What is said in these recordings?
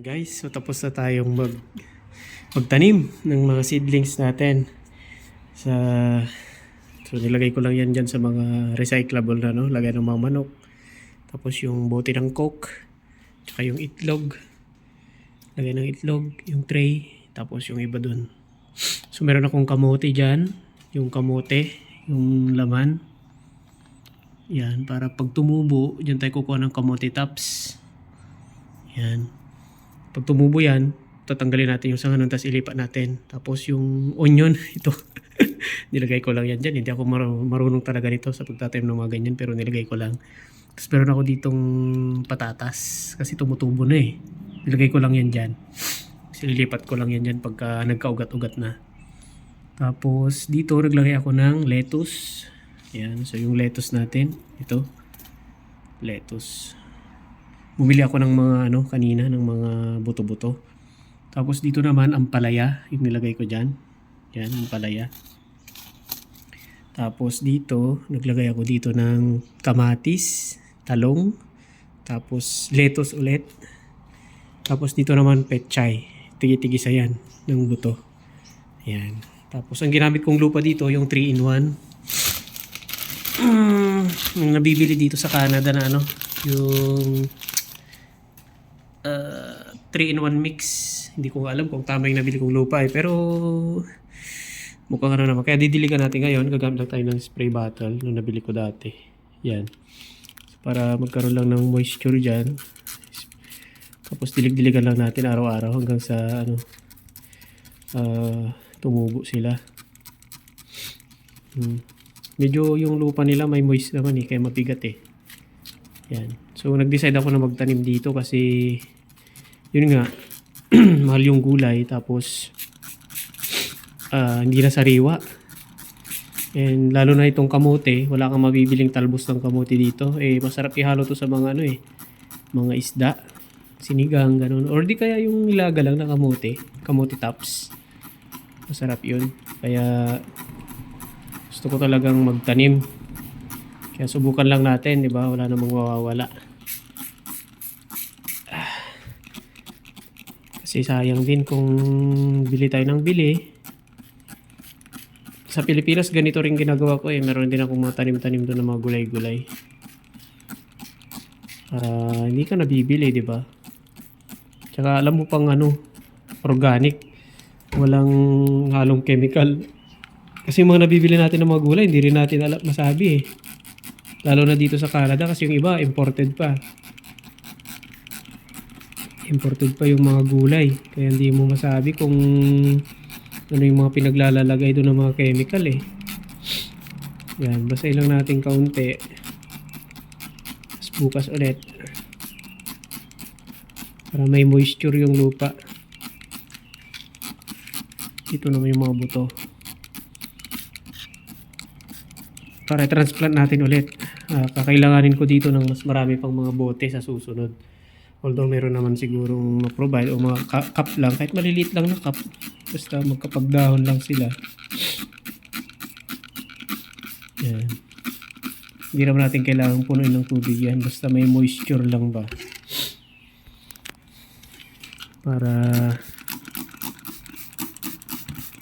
Guys, so tapos na tayong mag magtanim ng mga seedlings natin. Sa So nilagay ko lang yan dyan sa mga recyclable na no, lagay ng mga manok. Tapos yung bote ng coke, tsaka yung itlog. Lagay ng itlog, yung tray, tapos yung iba dun. So meron akong kamote dyan, yung kamote, yung laman. Yan, para pag tumubo, dyan tayo kukuha ng kamote tops. Yan. Pag tumubo yan, tatanggalin natin yung sanganon tapos ilipat natin. Tapos yung onion, ito. nilagay ko lang yan dyan. Hindi ako mar- marunong talaga nito sa pagtatanim ng mga ganyan pero nilagay ko lang. Tapos meron ako ditong patatas kasi tumutubo na eh. Nilagay ko lang yan dyan. Kasi lilipat ko lang yan dyan pagka nagkaugat-ugat na. Tapos dito naglagay ako ng lettuce. Yan. So yung lettuce natin, ito. Lettuce. Bumili ako ng mga ano kanina ng mga buto-buto. Tapos dito naman ang palaya, yung nilagay ko diyan. Yan, ang palaya. Tapos dito, naglagay ako dito ng kamatis, talong, tapos lettuce ulit. Tapos dito naman petchay. Tigi-tigisa yan ng buto. Yan. Tapos ang ginamit kong lupa dito, yung 3 in 1. Mm, yung nabibili dito sa Canada na ano, yung uh, 3 in 1 mix. Hindi ko alam kung tama yung nabili kong lupa eh. Pero mukhang ano naman. Kaya didiligan natin ngayon. Gagamit lang tayo ng spray bottle nung nabili ko dati. Yan. So, para magkaroon lang ng moisture dyan. Tapos dilig-diligan lang natin araw-araw hanggang sa ano ah, tumubo sila. Hmm. Medyo yung lupa nila may moist naman eh, kaya mabigat eh. Yan. So nag-decide ako na magtanim dito kasi yun nga mahal yung gulay tapos ah, hindi na sariwa. And lalo na itong kamote, wala kang mabibiling talbos ng kamote dito. Eh masarap ihalo to sa mga ano eh, mga isda, sinigang ganun. Or di kaya yung nilaga lang na kamote, kamote tops. Masarap yun. Kaya gusto ko talagang magtanim. Kaya subukan lang natin, di ba? Wala namang mawawala. Kasi sayang din kung bili tayo ng bili. Sa Pilipinas, ganito rin ginagawa ko eh. Meron din akong mga tanim-tanim doon ng mga gulay-gulay. Para hindi ka nabibili, di ba? Tsaka alam mo pang ano, organic. Walang halong chemical. Kasi yung mga nabibili natin ng mga gulay, hindi rin natin alam masabi eh. Lalo na dito sa Canada kasi yung iba imported pa. Imported pa yung mga gulay. Kaya hindi mo masabi kung ano yung mga pinaglalalagay doon ng mga chemical eh. Yan, basahin lang natin kaunti. Tapos bukas ulit. Para may moisture yung lupa. Ito naman yung mga buto. Para transplant natin ulit. Ah, kakailanganin ko dito ng mas marami pang mga bote sa susunod. Although meron naman sigurong ma-provide o mga cup lang. Kahit maliliit lang na cup. Basta magkapagdahon lang sila. Yan. Hindi naman natin kailangan punuin ng tubig yan. Basta may moisture lang ba. Para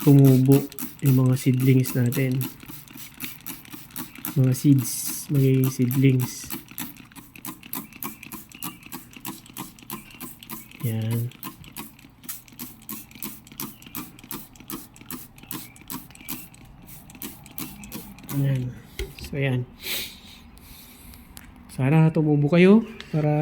tumubo yung mga seedlings natin. Mga seeds. Magiging seedlings. Yan. Yan. So, yan. Sana tumubo kayo para